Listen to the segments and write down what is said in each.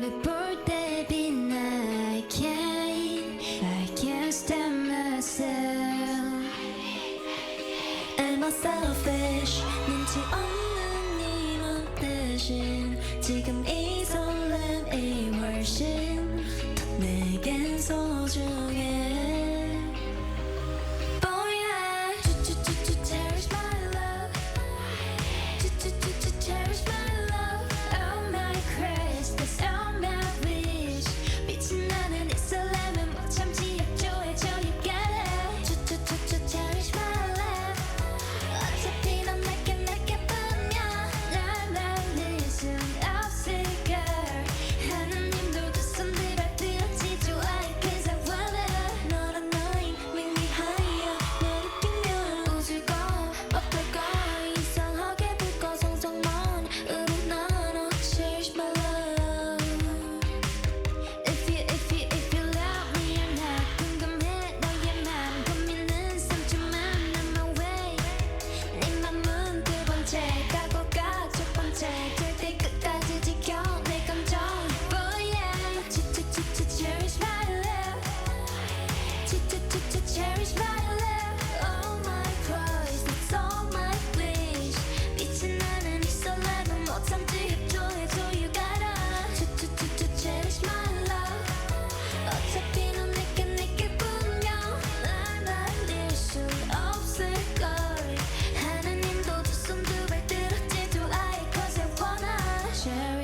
너를 볼 때빈 I can't I can't stop myself I'm selfish 눈치 없는 네맘 대신 지금 이 설렘이 훨씬 더 내겐 소중해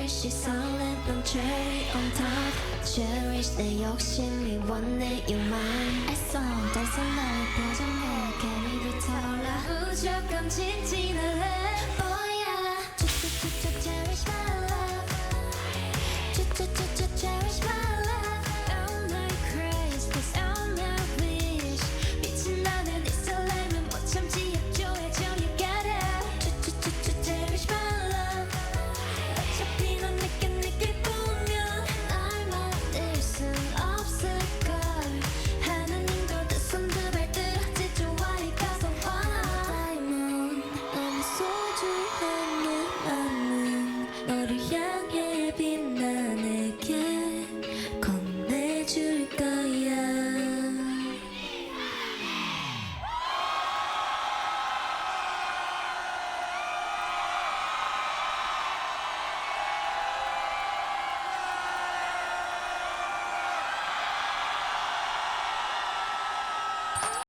날씨 설렌 I'm cherry on top Cherish 내 욕심이 원해 you mine. 애써 다섯 나의 표정에 개미를 타올라. 우주 깜찍 Are